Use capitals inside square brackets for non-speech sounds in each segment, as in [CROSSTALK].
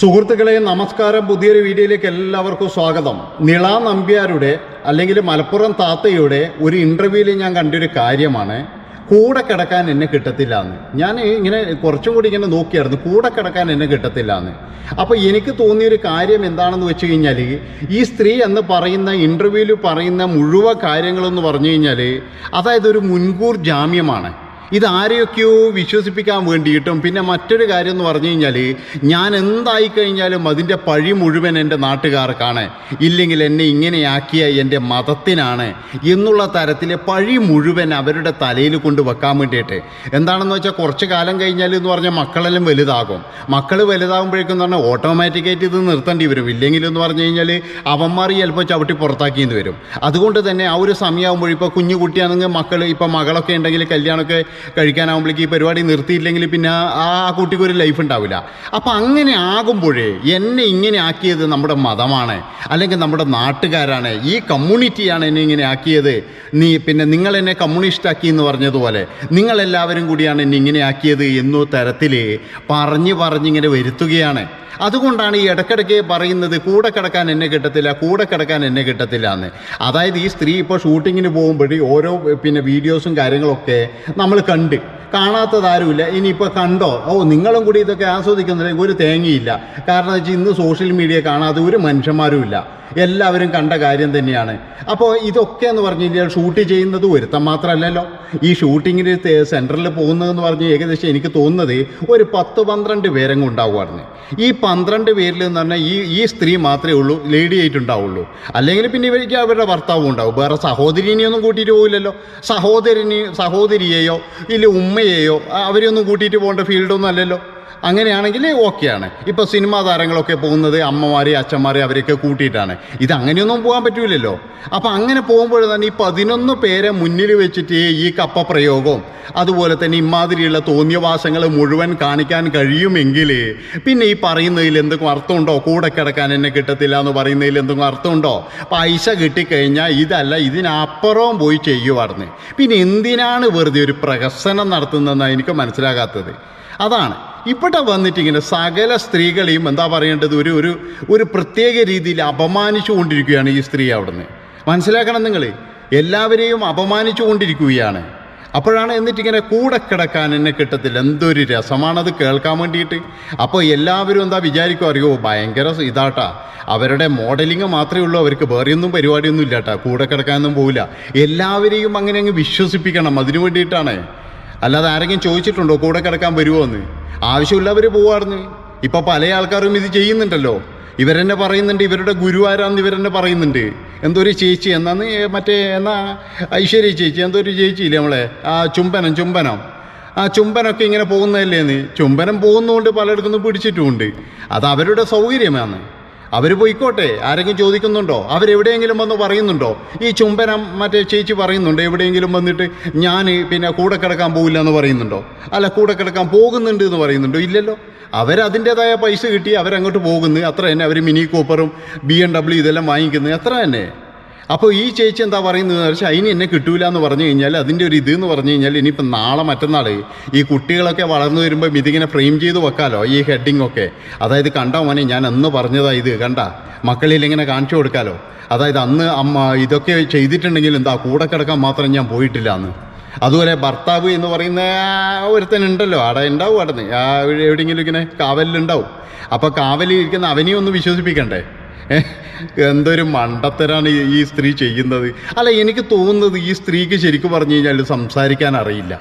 സുഹൃത്തുക്കളെ നമസ്കാരം. പുതിയൊരു വീഡിയോയിലേക്ക് എല്ലാവർക്കും സ്വാഗതം. നിള നമ്പ്യാരുടെ അല്ലെങ്കിൽ മലപ്പുറം താത്തയുടെ ഒരു ഇന്റർവ്യൂവിൽ ഞാൻ കണ്ടൊരു കാര്യമാണ്. കൂടെ കിടക്കാൻ എന്നെ കിട്ടത്തില്ല എന്ന് ഞാൻ ഇങ്ങനെ കുറച്ചും കൂടി ഇങ്ങനെ നോക്കിയായിരുന്നു. കൂടെ കിടക്കാൻ എന്നെ കിട്ടത്തില്ല എന്ന് അപ്പോൾ എനിക്ക് തോന്നിയൊരു കാര്യം എന്താണെന്ന് വെച്ച് കഴിഞ്ഞാൽ ഈ സ്ത്രീ എന്ന് പറയുന്ന ഇന്റർവ്യൂവിൽ പറയുന്ന മുഴുവൻ കാര്യങ്ങളെന്ന് പറഞ്ഞു കഴിഞ്ഞാൽ അതായത് ഒരു മുൻകൂർ ജാമ്യമാണ്. ഇത് ആരെയൊക്കെയോ വിശ്വസിപ്പിക്കാൻ വേണ്ടിയിട്ടും പിന്നെ മറ്റൊരു കാര്യം എന്ന് പറഞ്ഞു കഴിഞ്ഞാൽ ഞാൻ എന്തായി കഴിഞ്ഞാലും അതിന്റെ പഴി മുഴുവൻ എന്റെ നാട്ടുകാർക്കാണ്. ഇല്ലെങ്കിൽ എന്നെ ഇങ്ങനെയാക്കിയ എന്റെ മതത്തിനാണ് എന്നുള്ള തരത്തിലെ പഴി മുഴുവൻ അവരുടെ തലയിൽ കൊണ്ട് വെക്കാൻ വേണ്ടിയിട്ട്. എന്താണെന്ന് വെച്ചാൽ കുറച്ച് കാലം കഴിഞ്ഞാൽ എന്ന് പറഞ്ഞാൽ മക്കളെല്ലാം വലുതാകും. മക്കൾ വലുതാകുമ്പോഴേക്കും എന്ന് പറഞ്ഞാൽ ഓട്ടോമാറ്റിക്കായിട്ട് ഇത് നിർത്തേണ്ടി വരും. ഇല്ലെങ്കിൽ എന്ന് പറഞ്ഞു കഴിഞ്ഞാൽ അവന്മാർ ചിലപ്പോൾ ചവിട്ടി പുറത്താക്കിയെന്ന് വരും. അതുകൊണ്ട് തന്നെ ആ ഒരു സമയമാകുമ്പോൾ ഇപ്പോൾ കുഞ്ഞു കുട്ടിയാണെങ്കിൽ മക്കൾ ഇപ്പോൾ മകളൊക്കെ ഉണ്ടെങ്കിൽ കല്യാണമൊക്കെ കഴിക്കാനാകുമ്പോഴേക്ക് ഈ പരിപാടി നിർത്തിയില്ലെങ്കിൽ പിന്നെ ആ കുട്ടിക്ക് ഒരു ലൈഫ് ഉണ്ടാവില്ല. അപ്പം അങ്ങനെ ആകുമ്പോഴേ എന്നെ ഇങ്ങനെ ആക്കിയത് നമ്മുടെ മതമാണ് അല്ലെങ്കിൽ നമ്മുടെ നാട്ടുകാരാണ് ഈ കമ്മ്യൂണിറ്റിയാണ് എന്നെ ഇങ്ങനെ ആക്കിയത്. നീ പിന്നെ നിങ്ങൾ എന്നെ കമ്മ്യൂണിസ്റ്റ് ആക്കി എന്ന് പറഞ്ഞതുപോലെ നിങ്ങളെല്ലാവരും കൂടിയാണ് എന്നെ ഇങ്ങനെ ആക്കിയത് എന്നോ തരത്തിൽ പറഞ്ഞ് പറഞ്ഞിങ്ങനെ വരുത്തുകയാണ്. അതുകൊണ്ടാണ് ഈ ഇടയ്ക്കിടയ്ക്ക് പറയുന്നത് കൂടെ കിടക്കാൻ എന്നെ കിട്ടത്തില്ല കൂടെ കിടക്കാൻ എന്നെ കിട്ടത്തില്ല എന്ന്. അതായത് ഈ സ്ത്രീ ഇപ്പോൾ ഷൂട്ടിങ്ങിന് പോകുമ്പോഴേ ഓരോ പിന്നെ വീഡിയോസും കാര്യങ്ങളൊക്കെ നമ്മൾ കണ്ട്. കാണാത്തതാരുമില്ല. ഇനിയിപ്പോൾ കണ്ടോ? ഓ നിങ്ങളും കൂടി ഇതൊക്കെ ആസ്വദിക്കുന്നില്ല. ഒരു തേങ്ങയില്ല. കാരണം വെച്ചാൽ ഇന്ന് സോഷ്യൽ മീഡിയ കാണാതെ ഒരു മനുഷ്യന്മാരും ഇല്ല എല്ലാവരും കണ്ട കാര്യം തന്നെയാണ്. അപ്പോൾ ഇതൊക്കെ എന്ന് പറഞ്ഞു കഴിഞ്ഞാൽ ഷൂട്ട് ചെയ്യുന്നത് ഒരുത്തം മാത്രമല്ലല്ലോ. ഈ ഷൂട്ടിങ്ങിന് സെന്ററിൽ പോകുന്നതെന്ന് പറഞ്ഞ് ഏകദേശം എനിക്ക് തോന്നുന്നത് ഒരു പത്ത് പന്ത്രണ്ട് പേരങ്ങ് ഉണ്ടാവുമായിരുന്നു ഈ പന്ത്രണ്ട് പേരിൽ എന്ന് പറഞ്ഞാൽ ഈ ഈ സ്ത്രീ മാത്രമേ ഉള്ളൂ ലേഡി ആയിട്ടുണ്ടാവുള്ളൂ. അല്ലെങ്കിൽ പിന്നെ ഇവർക്ക് അവരുടെ ഭർത്താവും ഉണ്ടാവും. വേറെ സഹോദരിനെയൊന്നും കൂട്ടിയിട്ട് പോകില്ലല്ലോ സഹോദരന് സഹോദരിയെയോ ഇല്ല ഉമ്മയെയോ അവരെയൊന്നും കൂട്ടിയിട്ട് പോകേണ്ട ഫീൽഡൊന്നും അല്ലല്ലോ. അങ്ങനെയാണെങ്കിൽ ഓക്കെയാണ്. ഇപ്പോൾ സിനിമാ താരങ്ങളൊക്കെ പോകുന്നത് അമ്മമാരെ അച്ഛന്മാരെ അവരെയൊക്കെ കൂട്ടിയിട്ടാണ്. ഇത് അങ്ങനെയൊന്നും പോകാൻ പറ്റൂലല്ലോ. അപ്പോൾ അങ്ങനെ പോകുമ്പോൾ തന്നെ ഈ പതിനൊന്ന് പേരെ മുന്നിൽ വെച്ചിട്ട് ഈ കപ്പ പ്രയോഗവും അതുപോലെ തന്നെ ഇമാതിരിയുള്ള തോന്നിയവാസങ്ങൾ മുഴുവൻ കാണിക്കാൻ കഴിയുമെങ്കിൽ പിന്നെ ഈ പറയുന്നതിൽ എന്തെങ്കിലും അർത്ഥമുണ്ടോ? കൂടെ കിടക്കാൻ എന്നെ കിട്ടത്തില്ല എന്ന് പറയുന്നതിൽ എന്തെങ്കിലും അർത്ഥമുണ്ടോ? പൈസ കിട്ടിക്കഴിഞ്ഞാൽ ഇതല്ല ഇതിനപ്പുറവും പോയി ചെയ്യുമായിരുന്നു പിന്നെ എന്തിനാണ് വെറുതെ ഒരു പ്രഹസനം നടത്തുന്നതെന്നാണ് എനിക്ക് മനസ്സിലാകാത്തത്. അതാണ്. ഇവിടെ വന്നിട്ട് ഇങ്ങനെ സകല സ്ത്രീകളെയും എന്താ പറയേണ്ടത്? ഒരു ഒരു ഒരു പ്രത്യേക രീതിയിൽ അപമാനിച്ചു കൊണ്ടിരിക്കുകയാണ് ഈ സ്ത്രീ അവിടുന്ന്. മനസ്സിലാക്കണം നിങ്ങൾ എല്ലാവരെയും അപമാനിച്ചു കൊണ്ടിരിക്കുകയാണ് അപ്പോഴാണ് എന്നിട്ട് ഇങ്ങനെ കൂടെ കിടക്കാൻ എന്നെ കിട്ടത്തില്ല. എന്തൊരു രസമാണത് കേൾക്കാൻ വേണ്ടിയിട്ട്. അപ്പോൾ എല്ലാവരും എന്താ വിചാരിക്കും അറിയോ ഭയങ്കര ഇതാട്ടാ. അവരുടെ മോഡലിംഗ് മാത്രമേ ഉള്ളൂ. അവർക്ക് വേറെയൊന്നും പരിപാടിയൊന്നും ഇല്ലാട്ടാ. കൂടെ കിടക്കാനൊന്നും പോവില്ല. എല്ലാവരെയും അങ്ങനെ അങ്ങ് വിശ്വസിപ്പിക്കണം. അതിനു വേണ്ടിയിട്ടാണ്. അല്ലാതെ ആരെങ്കിലും ചോദിച്ചിട്ടുണ്ടോ കൂടെ കിടക്കാൻ വരുമോ എന്ന് ആവശ്യമില്ലവർ പോവാർന്ന്. ഇപ്പം പല ആൾക്കാരും ഇത് ചെയ്യുന്നുണ്ടല്ലോ. ഇവരെന്നെ പറയുന്നുണ്ട് ഇവരുടെ ഗുരുവാരാന്ന് ഇവരെന്നെ പറയുന്നുണ്ട്. എന്തൊരു ചേച്ചി എന്നാന്ന് മറ്റേ എന്നാ ഐശ്വര്യ ചേച്ചി എന്തൊരു ചേച്ചിയില്ലേ നമ്മളെ? ആ ചുംബനം ചുംബനം. ആ ചുംബനൊക്കെ ഇങ്ങനെ പോകുന്നതല്ലേന്ന്? ചുംബനം പോകുന്നതുകൊണ്ട് പലയിടത്തുനിന്ന് പിടിച്ചിട്ടുമുണ്ട്. അത് അവരുടെ സൗകര്യമാണ് അവർ പോയിക്കോട്ടെ ആരെങ്കിലും ചോദിക്കുന്നുണ്ടോ? അവരെവിടെയെങ്കിലും വന്ന് പറയുന്നുണ്ടോ? ഈ ചുംബനം മറ്റേ ചേച്ചി പറയുന്നുണ്ടോ എവിടെയെങ്കിലും വന്നിട്ട് ഞാൻ പിന്നെ കൂടെ കിടക്കാൻ പോകില്ല എന്ന് പറയുന്നുണ്ടോ? അല്ല കൂടെ കിടക്കാൻ പോകുന്നുണ്ട് എന്ന് പറയുന്നുണ്ടോ? ഇല്ലല്ലോ. അവരതിന്റെതായ പൈസ കിട്ടി അവരങ്ങോട്ട് പോകുന്നു. അത്ര തന്നെ അവർ മിനി കൂപ്പറും ബി എം ഡബ്ല്യു ഇതെല്ലാം വാങ്ങിക്കുന്നത് അത്ര തന്നെ. അപ്പോൾ ഈ ചേച്ചി എന്താ പറയുന്നത് വെച്ചാൽ അതിന് എന്നെ കിട്ടൂല എന്ന് പറഞ്ഞു കഴിഞ്ഞാൽ അതിന്റെ ഒരു ഇത് എന്ന് പറഞ്ഞു കഴിഞ്ഞാൽ ഇനിയിപ്പോൾ നാളെ മറ്റന്നാൾ ഈ കുട്ടികളൊക്കെ വളർന്നു വരുമ്പോൾ ഇതിങ്ങനെ ഫ്രെയിം ചെയ്ത് വെക്കാലോ ഈ ഹെഡിങ് ഒക്കെ. അതായത് കണ്ടോ മോനെ ഞാൻ അന്ന് പറഞ്ഞതാ ഇത് കണ്ട? മക്കളിൽ ഇങ്ങനെ കാണിച്ചു കൊടുക്കാലോ. അതായത് അന്ന് അമ്മ ഇതൊക്കെ ചെയ്തിട്ടുണ്ടെങ്കിൽ എന്താ കൂടെ കിടക്കാൻ മാത്രം ഞാൻ പോയിട്ടില്ല എന്ന് അതുപോലെ ഭർത്താവ് എന്ന് പറയുന്ന ഒരുത്തനുണ്ടല്ലോ അവിടെ ഉണ്ടാവും അവിടെ നിന്ന് എവിടെയെങ്കിലും ഇങ്ങനെ കാവലിലുണ്ടാവും. അപ്പോൾ കാവലിൽ ഇരിക്കുന്ന അവനെയും ഒന്ന് വിശ്വസിപ്പിക്കണ്ടേ? എന്തൊരു മണ്ടത്തരാണ് ഈ- സ്ത്രീ ചെയ്യുന്നത്? അല്ല എനിക്ക് തോന്നുന്നത് ഈ സ്ത്രീക്ക് ശരിക്കും പറഞ്ഞു കഴിഞ്ഞാൽ സംസാരിക്കാൻ അറിയില്ല.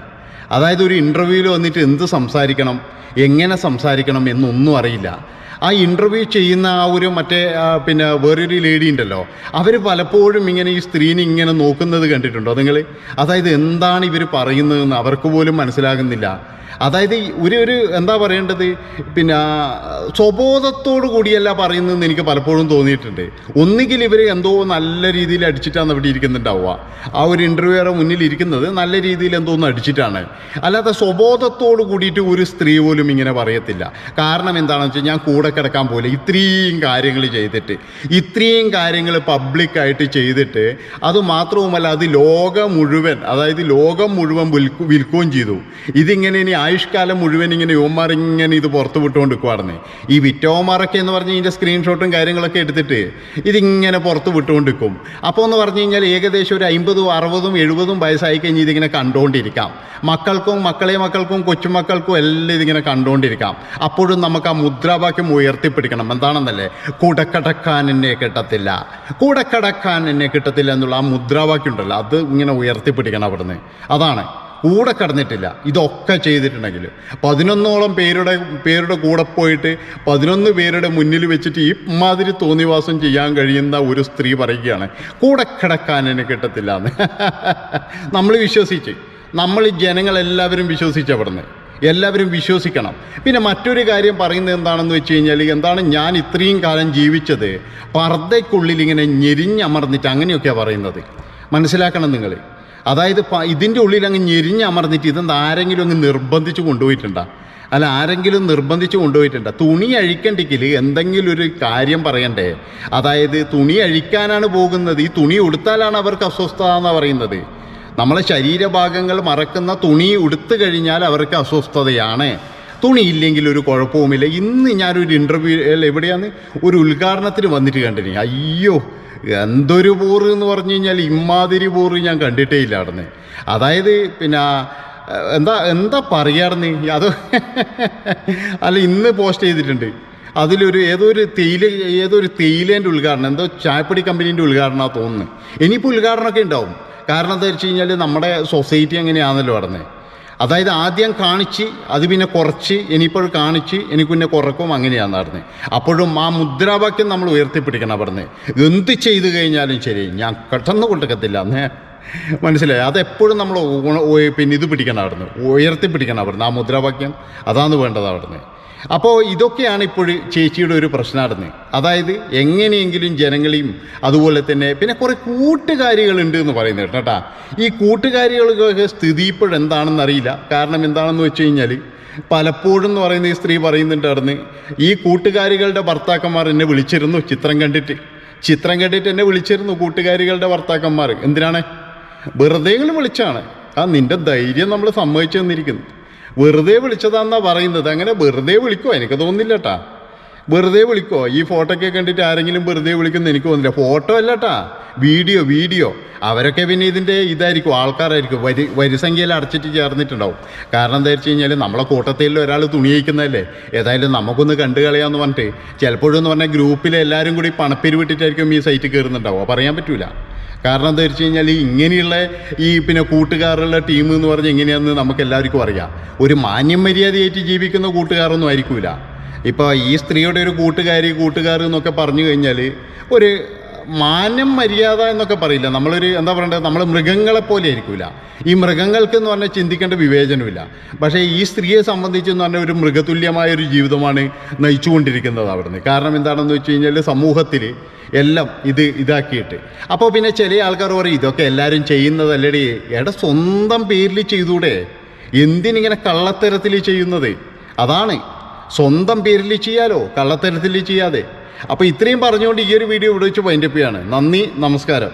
അതായത് ഒരു ഇന്റർവ്യൂവിൽ വന്നിട്ട് എന്ത് സംസാരിക്കണം എങ്ങനെ സംസാരിക്കണം എന്നൊന്നും അറിയില്ല. ആ ഇന്റർവ്യൂ ചെയ്യുന്ന ആ ഒരു മറ്റേ പിന്നെ വേറൊരു ലേഡി ഉണ്ടല്ലോ. അവർ പലപ്പോഴും ഇങ്ങനെ ഈ സ്ത്രീനെ ഇങ്ങനെ നോക്കുന്നത് കണ്ടിട്ടുണ്ടോ നിങ്ങൾ അതായത് എന്താണ് ഇവർ പറയുന്നതെന്ന് അവർക്ക് പോലും മനസ്സിലാകുന്നില്ല. അതായത് ഒരു ഒരു എന്താ പറയേണ്ടത്? പിന്നെ സ്വബോധത്തോടു കൂടിയല്ല പറയുന്നതെന്ന് എനിക്ക് പലപ്പോഴും തോന്നിയിട്ടുണ്ട്. ഒന്നുകിൽ ഇവർ എന്തോ നല്ല രീതിയിൽ അടിച്ചിട്ടാണ് അവിടെ ഇരിക്കുന്നുണ്ടാവുക. ആ ഒരു ഇന്റർവ്യൂറെ മുന്നിൽ ഇരിക്കുന്നത് നല്ല രീതിയിൽ എന്തോ ഒന്ന് അടിച്ചിട്ടാണ്. അല്ലാതെ സ്വബോധത്തോടു കൂടിയിട്ട് ഒരു സ്ത്രീ പോലും ഇങ്ങനെ പറയത്തില്ല. കാരണം എന്താണെന്ന് വെച്ചാൽ ഞാൻ കൂടെ കൂടെ കിടക്കാൻ പോലെ ഇത്രയും കാര്യങ്ങൾ ചെയ്തിട്ട് ഇത്രയും കാര്യങ്ങൾ പബ്ലിക്കായിട്ട് ചെയ്തിട്ട് അത് മാത്രവുമല്ല അത് ലോകം മുഴുവൻ അതായത് ലോകം മുഴുവൻ വിൽക്കു വിൽക്കുകയും ചെയ്തു. ഇതിങ്ങനെ ഇനി ആയുഷ്കാലം മുഴുവൻ ഇങ്ങനെ യുവമാർ ഇങ്ങനെ ഇത് പുറത്ത് വിട്ടുകൊണ്ട് നിൽക്കുവാണെന്ന് ഈ വിറ്റോമാറൊക്കെ എന്ന് പറഞ്ഞ് ഇതിന്റെ സ്ക്രീൻഷോട്ടും കാര്യങ്ങളൊക്കെ എടുത്തിട്ട് ഇതിങ്ങനെ പുറത്ത് വിട്ടുകൊണ്ട് നിൽക്കും അപ്പോൾ എന്ന് പറഞ്ഞു കഴിഞ്ഞാൽ ഏകദേശം ഒരു അമ്പതും അറുപതും എഴുപതും വയസ്സായി കഴിഞ്ഞ് ഇതിങ്ങനെ കണ്ടുകൊണ്ടിരിക്കാം മക്കൾക്കും മക്കളെ മക്കൾക്കും കൊച്ചുമക്കൾക്കും എല്ലാം ഇതിങ്ങനെ കണ്ടുകൊണ്ടിരിക്കാം അപ്പോഴും നമുക്ക് ആ മുദ്രാവാക്യം ഉയർത്തിപ്പിടിക്കണം. എന്താണെന്നല്ലേ? കൂടക്കടക്കാൻ എന്നെ കിട്ടത്തില്ല. കൂടക്കടക്കാൻ എന്നെ കിട്ടത്തില്ല എന്നുള്ള ആ മുദ്രാവാക്യം ഉണ്ടല്ലോ അത് ഇങ്ങനെ ഉയർത്തിപ്പിടിക്കണം അവിടുന്ന്. അതാണ്. കൂടെ കടന്നിട്ടില്ല. ഇതൊക്കെ ചെയ്തിട്ടുണ്ടെങ്കിൽ പതിനൊന്നോളം പേരുടെ പേരുടെ കൂടെ പോയിട്ട് പതിനൊന്ന് പേരുടെ മുന്നിൽ വെച്ചിട്ട് ഈ മാതിരി തോന്നിവാസം ചെയ്യാൻ കഴിയുന്ന ഒരു സ്ത്രീ പറയുകയാണ് കൂടെ കിടക്കാൻ എന്നെ കിട്ടത്തില്ല എന്ന്. [LAUGHS] നമ്മൾ വിശ്വസിച്ച്. നമ്മൾ ജനങ്ങളെല്ലാവരും വിശ്വസിച്ച് അവിടുന്ന്. എല്ലാവരും വിശ്വസിക്കണം. പിന്നെ മറ്റൊരു കാര്യം പറയുന്നത് എന്താണെന്ന് വെച്ച് കഴിഞ്ഞാൽ എന്താണ് ഞാൻ ഇത്രയും കാലം ജീവിച്ചത് പർദ്ദയ്ക്കുള്ളിൽ ഇങ്ങനെ ഞെരിഞ്ഞമർന്നിട്ട് അങ്ങനെയൊക്കെയാണ് പറയുന്നത്. മനസ്സിലാക്കണം നിങ്ങൾ അതായത് ഇതിന്റെ ഉള്ളിൽ അങ്ങ് ഞെരിഞ്ഞമർന്നിട്ട് ഇതെന്താ ആരെങ്കിലും അങ്ങ് നിർബന്ധിച്ച് കൊണ്ടുപോയിട്ടുണ്ടോ? അല്ല ആരെങ്കിലും നിർബന്ധിച്ച് കൊണ്ടുപോയിട്ടുണ്ട്? തുണി അഴിക്കണ്ടെങ്കിൽ എന്തെങ്കിലും ഒരു കാര്യം പറയണ്ടേ? അതായത് തുണി അഴിക്കാനാണ് പോകുന്നത്. ഈ തുണി ഉടുത്താലാണ് അവർക്ക് അസ്വസ്ഥത എന്നാണ് പറയുന്നത്. നമ്മളെ ശരീരഭാഗങ്ങൾ മറക്കുന്ന തുണി ഉടുത്തു കഴിഞ്ഞാൽ അവർക്ക് അസ്വസ്ഥതയാണ്. തുണി ഇല്ലെങ്കിൽ ഒരു കുഴപ്പവുമില്ല. ഇന്ന് ഞാനൊരു ഇന്റർവ്യൂ എവിടെയാന്ന് ഒരു ഉദ്ഘാടനത്തിന് വന്നിട്ട് കണ്ടിനി. അയ്യോ എന്തൊരു ബോറ് എന്ന് പറഞ്ഞു കഴിഞ്ഞാൽ ഇമ്മാതിരി ബോറ് ഞാൻ കണ്ടിട്ടേ ഇല്ല അവിടുന്ന്. അതായത് പിന്നെ എന്താ എന്താ പറയാറുന്ന് അത് അല്ല ഇന്ന് പോസ്റ്റ് ചെയ്തിട്ടുണ്ട്. അതിലൊരു ഏതോ ഒരു തേയില ഏതോ ഒരു തേയിലേന്റെ ഉദ്ഘാടനം എന്തോ ചായപ്പൊടി കമ്പനീന്റെ ഉദ്ഘാടനമാണ് തോന്നുന്നു. ഇനിയിപ്പോൾ ഉദ്ഘാടനമൊക്കെ ഉണ്ടാവും. കാരണം എന്താ വെച്ച് കഴിഞ്ഞാൽ നമ്മുടെ സൊസൈറ്റി അങ്ങനെയാണല്ലോ പറഞ്ഞത് അതായത് ആദ്യം കാണിച്ച് അത് പിന്നെ കുറച്ച് ഇനിയിപ്പോൾ കാണിച്ച് എനിക്ക് പിന്നെ കുറക്കും അങ്ങനെയാണ് നടന്നത് അപ്പോഴും ആ മുദ്രാവാക്യം നമ്മൾ ഉയർത്തിപ്പിടിക്കണം പറഞ്ഞത് എന്ത് ചെയ്തു കഴിഞ്ഞാലും ശരി ഞാൻ പെട്ടെന്ന് കൊടുക്കത്തില്ല അന്ന് മനസ്സിലായി? അതെപ്പോഴും നമ്മൾ പിന്നെ ഇത് പിടിക്കണം അവിടുന്ന് ഉയർത്തിപ്പിടിക്കണം അവിടുന്ന് ആ മുദ്രാവാക്യം അതാണ് വേണ്ടത് അവിടുന്ന് അപ്പോൾ ഇതൊക്കെയാണ് ഇപ്പോൾ ചേച്ചിയുടെ ഒരു പ്രശ്നമായിരുന്നത് അതായത് എങ്ങനെയെങ്കിലും ജനങ്ങളെയും അതുപോലെ തന്നെ പിന്നെ കുറേ കൂട്ടുകാരികളുണ്ട് എന്ന് പറയുന്നത് കേട്ടോ ഈ കൂട്ടുകാരികൾക്കൊക്കെ സ്ഥിതി ഇപ്പോഴെന്താണെന്ന് അറിയില്ല. കാരണം എന്താണെന്ന് വെച്ച് കഴിഞ്ഞാൽ പലപ്പോഴും എന്ന് പറയുന്ന ഈ സ്ത്രീ പറയുന്നുണ്ടായിരുന്നു ഈ കൂട്ടുകാരികളുടെ ഭർത്താക്കന്മാർ എന്നെ വിളിച്ചിരുന്നു ചിത്രം കണ്ടിട്ട്. ചിത്രം കണ്ടിട്ട് എന്നെ വിളിച്ചിരുന്നു കൂട്ടുകാരികളുടെ ഭർത്താക്കന്മാർ. എന്തിനാണ്? വെറുതെ വിളിച്ചാണ്. ആ നിന്റെ ധൈര്യം നമ്മൾ സമ്മതിച്ചു തന്നിരിക്കുന്നു. വെറുതെ വിളിച്ചതാന്നാ പറയുന്നത്. അങ്ങനെ വെറുതെ വിളിക്കോ എനിക്ക് തോന്നുന്നില്ല കേട്ടാ വെറുതെ വിളിക്കോ. ഈ ഫോട്ടോ ഒക്കെ കണ്ടിട്ട് ആരെങ്കിലും വെറുതെ വിളിക്കുന്ന എനിക്ക് തോന്നില്ല ഫോട്ടോ അല്ല കേട്ടാ വീഡിയോ വീഡിയോ. അവരൊക്കെ പിന്നെ ഇതിന്റെ ഇതായിരിക്കും ആൾക്കാരായിരിക്കും. വരി വരിസംഖ്യയിൽ അടച്ചിട്ട് ചേർന്നിട്ടുണ്ടാവും. കാരണം എന്താ വെച്ച് കഴിഞ്ഞാൽ നമ്മളെ കൂട്ടത്തിൽ ഒരാൾ തുണി അയക്കുന്നതല്ലേ ഏതായാലും നമുക്കൊന്ന് കണ്ടു കളയാമെന്ന് പറഞ്ഞിട്ട് ചിലപ്പോഴെന്ന് പറഞ്ഞാൽ ഗ്രൂപ്പിൽ എല്ലാവരും കൂടി പണപ്പിരിവിട്ടിട്ടായിരിക്കും ഈ സൈറ്റ് കയറുന്നുണ്ടാവും അപ്പോൾ പറയാൻ പറ്റൂല. കാരണം എന്താ വെച്ച് കഴിഞ്ഞാൽ ഇങ്ങനെയുള്ള ഈ പിന്നെ കൂട്ടുകാരുള്ള ടീം എന്ന് പറഞ്ഞാൽ എങ്ങനെയാണെന്ന് നമുക്ക് എല്ലാവർക്കും അറിയാം. ഒരു മാന്യം മര്യാദയായിട്ട് ജീവിക്കുന്ന കൂട്ടുകാരൊന്നും ആയിരിക്കില്ല ഇപ്പോൾ ഈ സ്ത്രീയുടെ ഒരു കൂട്ടുകാരി കൂട്ടുകാർ എന്നൊക്കെ പറഞ്ഞു കഴിഞ്ഞാൽ ഒരു മാന്യം മര്യാദ എന്നൊക്കെ പറയില്ല. നമ്മളൊരു എന്താ പറയണ്ടത് നമ്മൾ മൃഗങ്ങളെ പോലെ ആയിരിക്കില്ല ഈ മൃഗങ്ങൾക്ക് എന്ന് പറഞ്ഞാൽ ചിന്തിക്കേണ്ട വിവേചനമില്ല. പക്ഷേ ഈ സ്ത്രീയെ സംബന്ധിച്ച് എന്ന് പറഞ്ഞാൽ ഒരു മൃഗതുല്യമായ ഒരു ജീവിതമാണ് നയിച്ചുകൊണ്ടിരിക്കുന്നത് അവിടുന്ന്. കാരണം എന്താണെന്ന് വെച്ച് കഴിഞ്ഞാൽ സമൂഹത്തിൽ എല്ലാം ഇത് ഇതാക്കിയിട്ട്. അപ്പോൾ പിന്നെ ചില ആൾക്കാർ പറയും ഇതൊക്കെ എല്ലാവരും ചെയ്യുന്നതല്ലടി. എടാ സ്വന്തം പേരിൽ ചെയ്തൂടെ. എന്തിനിങ്ങനെ കള്ളത്തരത്തിൽ ചെയ്യുന്നത്? അതാണ്. സ്വന്തം പേരിൽ ചെയ്യാലോ കള്ളത്തരത്തിൽ ചെയ്യാതെ. അപ്പോൾ ഇത്രയും പറഞ്ഞുകൊണ്ട് ഈ ഒരു വീഡിയോ ഇവിടെ വെച്ച് വൈൻഡപ്പ് ചെയ്യാണ്. നന്ദി നമസ്കാരം.